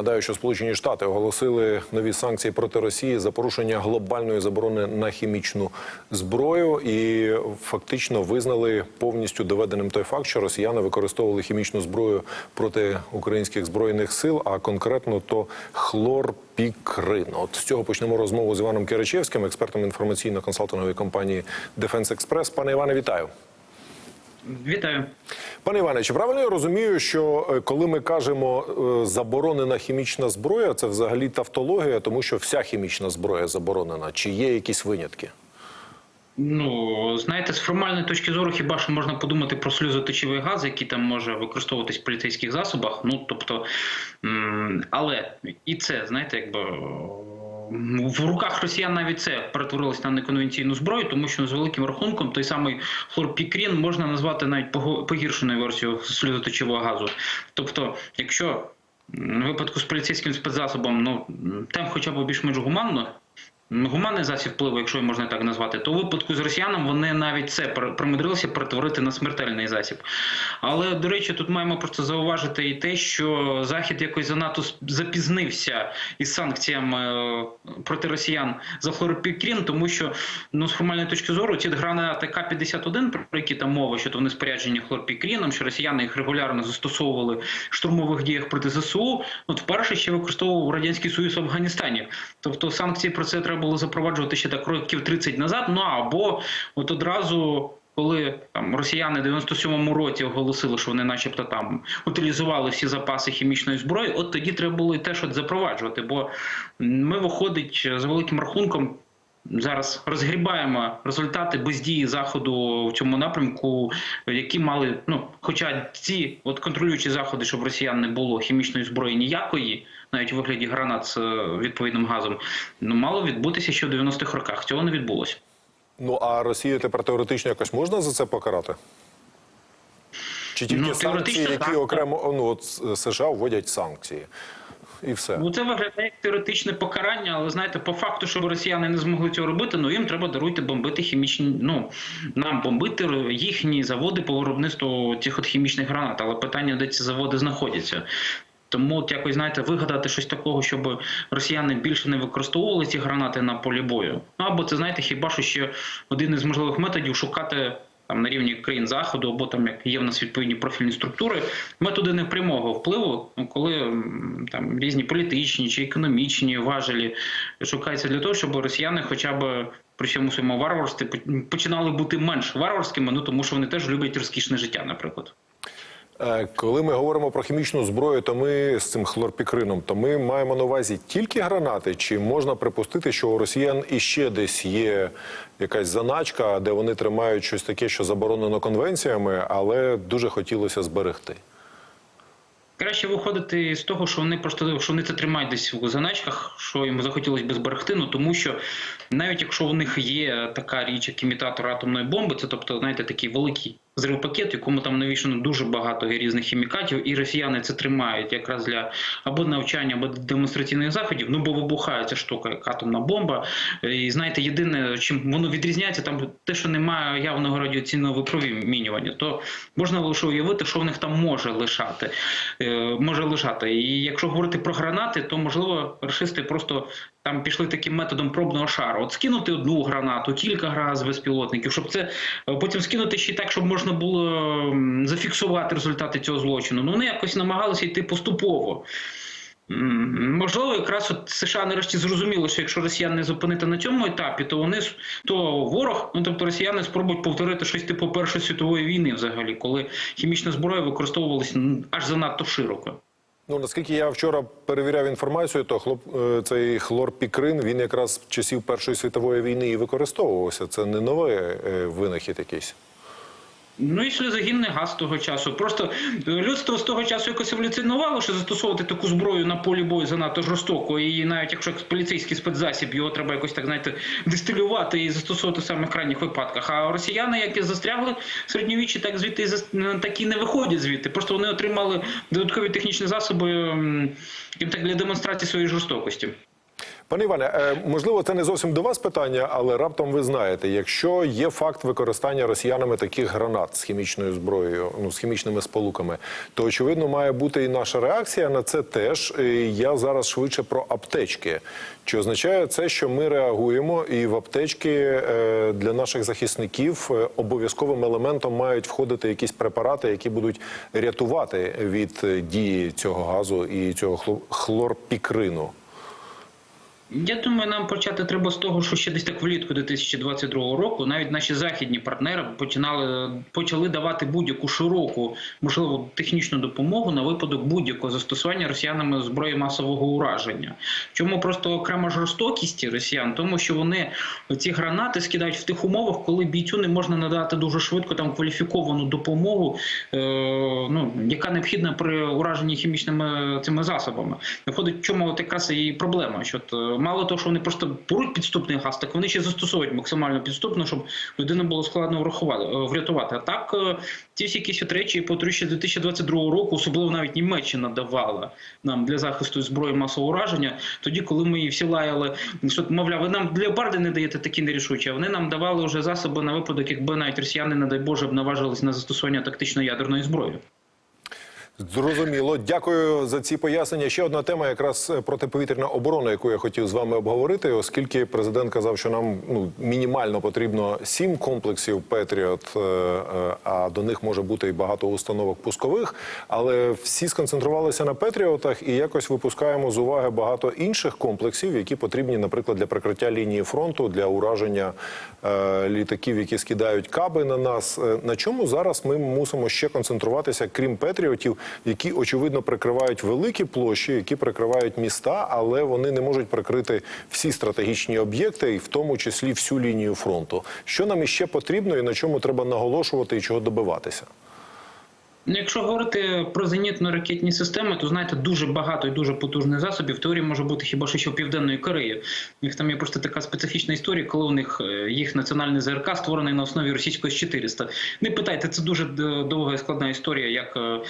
Нагадаю, що Сполучені Штати оголосили нові санкції проти Росії за порушення глобальної заборони на хімічну зброю і фактично визнали повністю доведеним той факт, що росіяни використовували хімічну зброю проти українських збройних сил, а конкретно то хлорпікрин. От з цього почнемо розмову з Іваном Киричевським, експертом інформаційно-консалтингової компанії Defense Express. Пане Іване, вітаю. Вітаю. Пане Іване, чи правильно я розумію, що е, коли ми кажемо е, заборонена хімічна зброя, це взагалі тавтологія, тому що вся хімічна зброя заборонена? Чи є якісь винятки? Ну знаєте, з формальної точки зору, хіба що можна подумати про сльозоточивий газ, який там може використовуватись в поліцейських засобах. Ну тобто, але і це знаєте, якби. В руках росіян навіть це перетворилось на неконвенційну зброю, тому що з великим рахунком той самий хлорпікрін можна назвати навіть погіршеною версією сльозоточивого газу. Тобто, якщо в випадку з поліцейським спецзасобом, ну там хоча б більш-менш гуманно, гуманний засіб впливу, якщо можна так назвати, то у випадку з росіянам вони навіть це пр- примудрилися перетворити на смертельний засіб. Але до речі, тут маємо просто зауважити і те, що Захід якось занадто запізнився із санкціями е, проти росіян за хлоропікрін, тому що ну з формальної точки зору ці гранати К-51, про які там мова, що то вони споряджені хлорпікріном, що росіяни їх регулярно застосовували в штурмових діях проти ЗСУ. От вперше ще використовував радянський союз в Афганістані. Тобто санкції про це треба було запроваджувати ще так років 30 назад. Ну або от одразу. Коли там росіяни в 97-му році оголосили, що вони, начебто, там утилізували всі запаси хімічної зброї, от тоді треба було і теж от запроваджувати. Бо ми виходить за великим рахунком. Зараз розгрібаємо результати бездії заходу в цьому напрямку, які мали ну, хоча ці от контролюючі заходи, щоб росіян не було хімічної зброї ніякої, навіть у вигляді гранат з е, відповідним газом, ну мало відбутися ще в 90-х роках. Цього не відбулося. Ну а Росію тепер теоретично якось можна за це покарати? Чи тільки Ну, санкції, які так. окремо ну от США вводять санкції, і все. Ну це виглядає як теоретичне покарання, але знаєте, по факту, щоб росіяни не змогли цього робити, ну їм треба даруйте бомбити хімічні. Ну нам бомбити їхні заводи по виробництву цих от хімічних гранат. Але питання, де ці заводи знаходяться. Тому от якось знаєте, вигадати щось такого, щоб росіяни більше не використовували ці гранати на полі бою. Ну або це знаєте, хіба що ще один із можливих методів шукати. Там на рівні країн заходу, або там як є в нас відповідні профільні структури, методи непрямого впливу, ну, коли там різні політичні чи економічні важелі шукаються для того, щоб росіяни, хоча б при цьому своєму варварстві починали бути менш варварськими, ну тому що вони теж люблять розкішне життя, наприклад. Е, Коли ми говоримо про хімічну зброю, то ми з цим хлорпікрином, то ми маємо на увазі тільки гранати, чи можна припустити, що у росіян іще десь є якась заначка, де вони тримають щось таке, що заборонено конвенціями, але дуже хотілося зберегти. Краще виходити з того, що вони просто що вони це тримають десь в заначках, що їм захотілося би зберегти. Ну тому що навіть якщо у них є така річ, як імітатор атомної бомби, це тобто, знаєте, такий великий зривпакет, якому там навішано дуже багато різних хімікатів, і росіяни це тримають якраз для або навчання, або демонстраційних заходів. Ну бо вибухає ця штука, як атомна бомба. І знаєте, єдине, чим воно відрізняється, там те, що немає явного радіаційного випромінювання, то можна лише уявити, що в них там може лишати. Е, може лишати. І якщо говорити про гранати, то можливо рашисти просто там пішли таким методом пробного шару. От скинути одну гранату, кілька гранат з безпілотників, щоб це е, потім скинути ще так, щоб можна було зафіксувати результати цього злочину. Ну вони якось намагалися йти поступово. Можливо, якраз от США нарешті зрозуміли, що якщо росіян не зупинити на цьому етапі, то вони то ворог, ну тобто росіяни спробують повторити щось типу Першої світової війни, взагалі, коли хімічна зброя використовувалася аж занадто широко. Ну наскільки я вчора перевіряв інформацію, то хлоп е, цей хлорпікрин він якраз часів Першої світової війни і використовувався. Це не новий е, винахід якийсь. Ну і сльозогінний газ того часу. Просто е, людство з того часу якось еволюціонувало, що застосовувати таку зброю на полі бою занадто жорстоко. І навіть якщо поліцейський спецзасіб, його треба якось так знаєте дистилювати і застосовувати в самих крайніх випадках. А росіяни, які застрягли в середньовіччі, так звідти так і не виходять звідти. Просто вони отримали додаткові технічні засоби так, для демонстрації своєї жорстокості. Пане Іване, е, можливо, це не зовсім до вас питання, але раптом ви знаєте, якщо є факт використання росіянами таких гранат з хімічною зброєю, ну з хімічними сполуками, то очевидно має бути і наша реакція на це теж. Я зараз швидше про аптечки. Чи означає це, що ми реагуємо, і в аптечки е, для наших захисників е, обов'язковим елементом мають входити якісь препарати, які будуть рятувати від дії цього газу і цього хло- хлорпікрину? Я думаю, нам почати треба з того, що ще десь так влітку 2022 року навіть наші західні партнери починали почали давати будь-яку широку, можливо, технічну допомогу на випадок будь-якого застосування росіянами зброї масового ураження. Чому просто окрема жорстокість росіян? Тому що вони ці гранати скидають в тих умовах, коли бійцю не можна надати дуже швидко там кваліфіковану допомогу, е, ну яка необхідна при ураженні хімічними цими засобами. Виходить, чому от якраз і проблема, що е, мало того, що вони просто беруть підступний газ, так вони ще застосовують максимально підступно, щоб людину було складно врахувати е, врятувати. А так е, ці всі якісь от речі по ще 2022 року, особливо навіть Німеччина давала нам для захисту зброї масового ураження. Тоді, коли ми її всі лаяли, що мовляв, ви нам леопарди не даєте такі нерішучі, а вони нам давали вже засоби на випадок, якби навіть росіяни, не дай Боже, б наважились на застосування тактичної ядерної зброї. Зрозуміло, дякую за ці пояснення. Ще одна тема, якраз е, протиповітряна оборона, яку я хотів з вами обговорити, оскільки президент казав, що нам ну мінімально потрібно сім комплексів Петріот, е, е, а до них може бути і багато установок пускових. Але всі сконцентрувалися на Петріотах і якось випускаємо з уваги багато інших комплексів, які потрібні, наприклад, для прикриття лінії фронту, для ураження літаків, які скидають каби на нас. На чому зараз ми мусимо ще концентруватися, крім Петріотів, які очевидно прикривають великі площі, які прикривають міста, але вони не можуть прикрити всі стратегічні об'єкти, і в тому числі всю лінію фронту. Що нам іще потрібно, і на чому треба наголошувати і чого добиватися? Ну, якщо говорити про зенітно-ракетні системи, то знаєте, дуже багато і дуже потужних засобів. В теорії може бути хіба що в Південної Кореї. У них там є просто така специфічна історія, коли у них е, їх національний ЗРК створений на основі російського С-400. Не питайте, це дуже довга і складна історія, як е,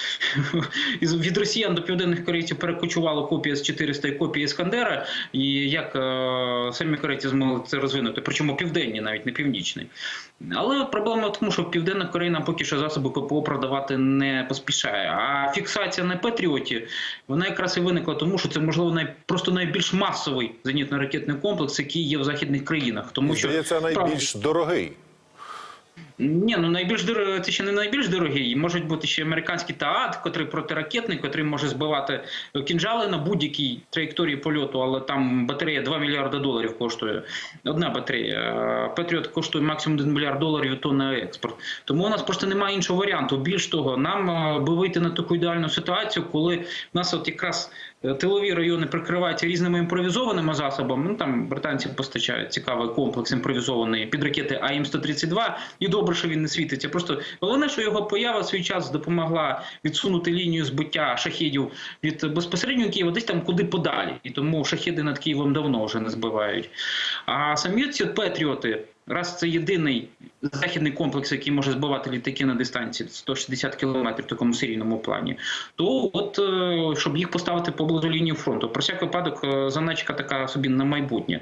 від росіян до південних корейців перекочувало копія С-400 і копія Іскандера, і як е, самі корейці змогли це розвинути, причому південні, навіть не північний. Але проблема в тому, що Південна Корея поки що засоби ППО продавати не поспішає. А фіксація на Петріоті вона якраз і виникла тому, що це можливо най... просто найбільш масовий зенітно-ракетний комплекс, який є в західних країнах. Тому що Здається, найбільш дорогий. Ні, ну найбільш дор... це ще не найбільш дорогий. Можуть бути ще американський ТААД, котрий протиракетний, котрий може збивати кінжали на будь-якій траєкторії польоту, але там батарея 2 мільярди доларів коштує. Одна батарея. Патріот коштує максимум 1 мільярд доларів то на експорт. Тому у нас просто немає іншого варіанту. Більш того, нам е, би вийти на таку ідеальну ситуацію, коли в нас от якраз е, тилові райони прикриваються різними імпровізованими засобами. Ну там британці постачають цікавий комплекс імпровізований під ракети АІМ-132, і добре, що він не світиться. Просто головне, що його поява в свій час допомогла відсунути лінію збиття шахідів від безпосередньо Києва десь там куди подалі. І тому шахіди над Києвом давно вже не збивають. А самі ці Петріоти. Раз це єдиний західний комплекс, який може збивати літаки на дистанції 160 кілометрів в такому серійному плані, то от е, щоб їх поставити поблизу лінії фронту, про всяк випадок е, заначка така собі на майбутнє.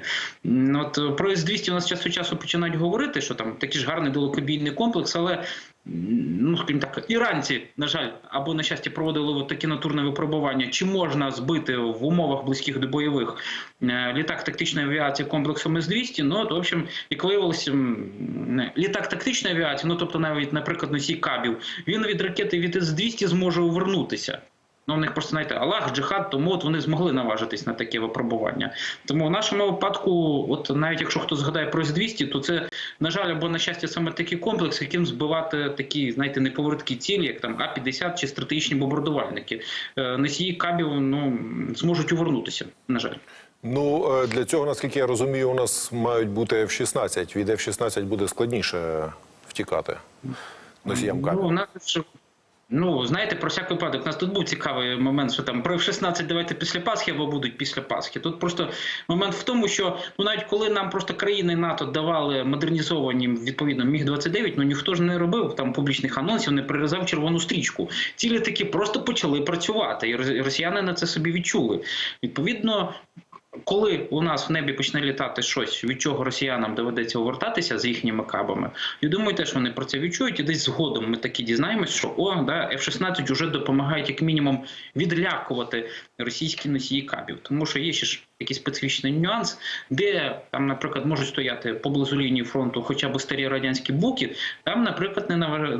От е, про С-200 у нас час від часу починають говорити, що там такий ж гарний далекобійний комплекс, але ну скажімо так, іранці, на жаль, або на щастя проводили такі натурне випробування, чи можна збити в умовах близьких до бойових е, літак тактичної авіації комплексом С-200. Ну от, в общем, як виявилося, літак тактичної авіації, ну тобто навіть, наприклад, носій кабів, він від ракети від С-200 зможе увернутися. Ну, у них просто знаєте, Аллах, джихад, тому от вони змогли наважитись на таке випробування. Тому в нашому випадку, от навіть якщо хто згадає про С-200, то це, на жаль, або на щастя, саме такий комплекс, яким збивати такі, знаєте, неповороткі цілі, як там А-50 чи стратегічні бомбардувальники. Е, Носії кабів ну, зможуть увернутися, на жаль. Ну е, для цього, наскільки я розумію, у нас мають бути F-16. Від F-16 буде складніше втікати носіям Ну, у нас ну, знаєте, про всяк випадок, у нас тут був цікавий момент, що там про F-16 давайте після Пасхи або будуть після Пасхи. Тут просто момент в тому, що ну навіть коли нам просто країни НАТО давали модернізовані відповідно Міг-29, ну ніхто ж не робив там публічних анонсів, не прирізав червону стрічку. Ці літаки просто почали працювати, і росіяни на це собі відчули. Відповідно. Коли у нас в небі почне літати щось, від чого росіянам доведеться повертатися з їхніми кабами, я думаю, теж вони про це відчують, і десь згодом ми таки дізнаємось, що о, да, F-16 вже допомагають як мінімум відлякувати російські носії кабів, тому що є ще ж такий специфічний нюанс, де там, наприклад, можуть стояти поблизу лінії фронту хоча б старі радянські буки, там, наприклад, не нава-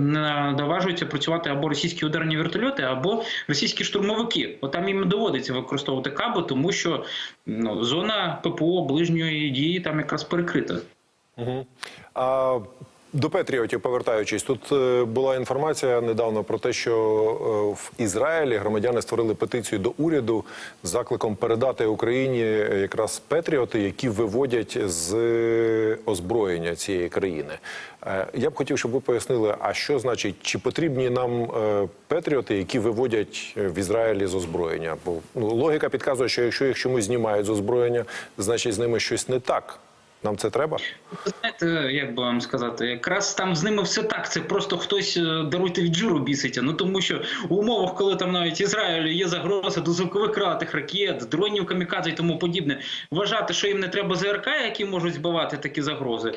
наважуються працювати або російські ударні вертольоти, або російські штурмовики. От там їм доводиться використовувати каби, тому що ну, зона ППО ближньої дії там якраз перекрита. Угу. А до Петріотів повертаючись, тут е, була інформація недавно про те, що е, в Ізраїлі громадяни створили петицію до уряду з закликом передати Україні якраз Петріоти, які виводять з озброєння цієї країни. Е, Я б хотів, щоб ви пояснили, а що значить, чи потрібні нам е, Петріоти, які виводять е, в Ізраїлі з озброєння? Бо ну, логіка підказує, що якщо їх чомусь знімають з озброєння, значить з ними щось не так. Нам це треба? Знаєте, як би вам сказати, якраз там з ними все так. Це просто хтось е, даруйте від жиру біситься. Ну тому що в умовах, коли там навіть Ізраїлю є загроза до звукових крилатих ракет, дронів камікадзе і тому подібне, вважати, що їм не треба ЗРК, які можуть збивати такі загрози.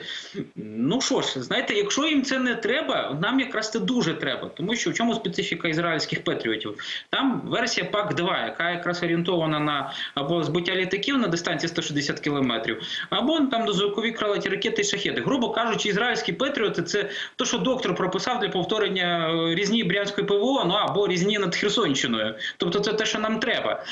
Ну що ж, знаєте, якщо їм це не треба, нам якраз це дуже треба. Тому що в чому специфіка ізраїльських патріотів? Там версія ПАК 2 яка якраз орієнтована на або збиття літаків на дистанції 160 кілометрів, або там дозвукові крилаті ракети і шахети. Грубо кажучи, ізраїльські патріоти це то, що доктор прописав для повторення е, різні брянської ПВО, ну або різні над Херсонщиною. Тобто це те, що нам треба.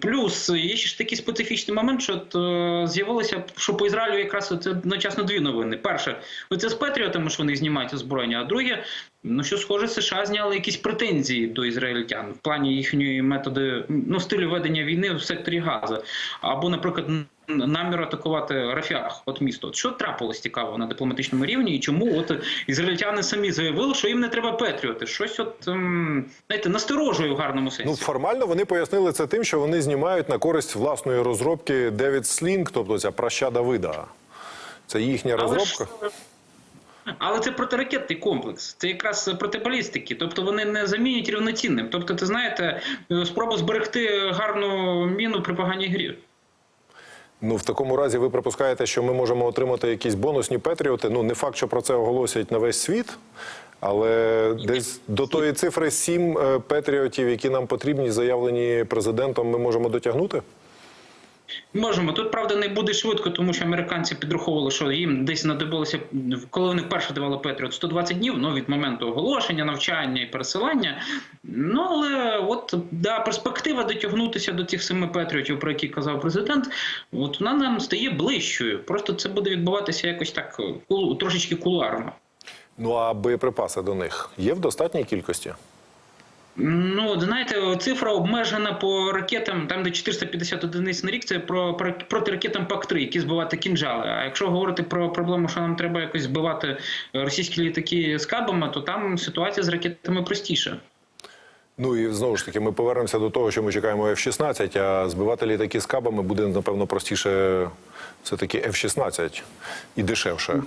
Плюс є ще ж такий специфічний момент, що е, з'явилося, що по Ізраїлю якраз це одночасно дві новини. Перше, оце з патріотами, що вони знімають озброєння, а друге. Ну, що схоже, США зняли якісь претензії до ізраїльтян в плані їхньої методи, ну, стилю ведення війни в секторі Газа. Або, наприклад, намір атакувати Рафіах, от місто. От що трапилось цікаво на дипломатичному рівні, і чому от ізраїльтяни самі заявили, що їм не треба патріоти? Щось от ем, знаєте, насторожує в гарному сенсі. Ну, формально вони пояснили це тим, що вони знімають на користь власної розробки Девід Слінг, тобто ця праща Давида. Це їхня Але розробка. ж- Але це протиракетний комплекс, це якраз проти балістики. Тобто вони не замінять рівноцінним. Тобто, ти знаєте, е, спроба зберегти гарну міну при поганій грі. Ну, в такому разі ви припускаєте, що ми можемо отримати якісь бонусні патріоти. Ну, не факт, що про це оголосять на весь світ, але десь до тої цифри сім е, патріотів, які нам потрібні, заявлені президентом, ми можемо дотягнути. Можемо. Тут правда не буде швидко, тому що американці підраховували, що їм десь знадобилося, коли вони вперше давали Петріот 120 днів, ну від моменту оголошення, навчання і пересилання. Ну але от да, перспектива дотягнутися до цих семи Петріотів, про які казав президент, от вона нам стає ближчою. Просто це буде відбуватися якось так трошечки кулуарно. Ну а боєприпаси до них є в достатній кількості. Ну, от знаєте, цифра обмежена по ракетам, там де 450 одиниць на рік, це про, про проти ракетам ПАК-3, які збивати кінжали. А якщо говорити про проблему, що нам треба якось збивати російські літаки з кабами, то там ситуація з ракетами простіша. Ну і знову ж таки, ми повернемося до того, що ми чекаємо F-16, а збивати літаки з кабами буде, напевно, простіше все-таки F-16 і дешевше.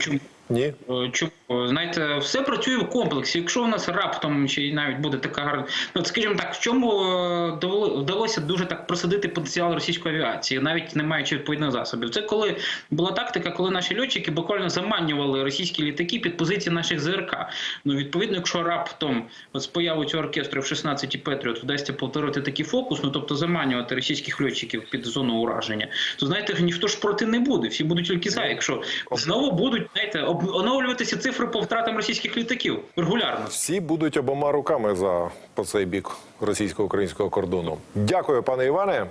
Ні? Е, Чому знаєте, все працює в комплексі. Якщо у нас раптом ще навіть буде така гарна, ну скажімо так, в чому е, вдалося дуже так просадити потенціал російської авіації, навіть не маючи відповідних засобів. Це коли була тактика, коли наші льотчики буквально заманювали російські літаки під позиції наших ЗРК. Ну відповідно, якщо раптом от з появою цього оркестру в 16 Петріот вдасться повторити такий фокус, ну тобто заманювати російських льотчиків під зону ураження, то знаєте, ніхто ж проти не буде. Всі будуть тільки за, якщо знову будуть знаєте, об- оновлюватися цифри по втратам російських літаків регулярно. Всі будуть обома руками за по цей бік російсько-українського кордону. Дякую, пане Іване.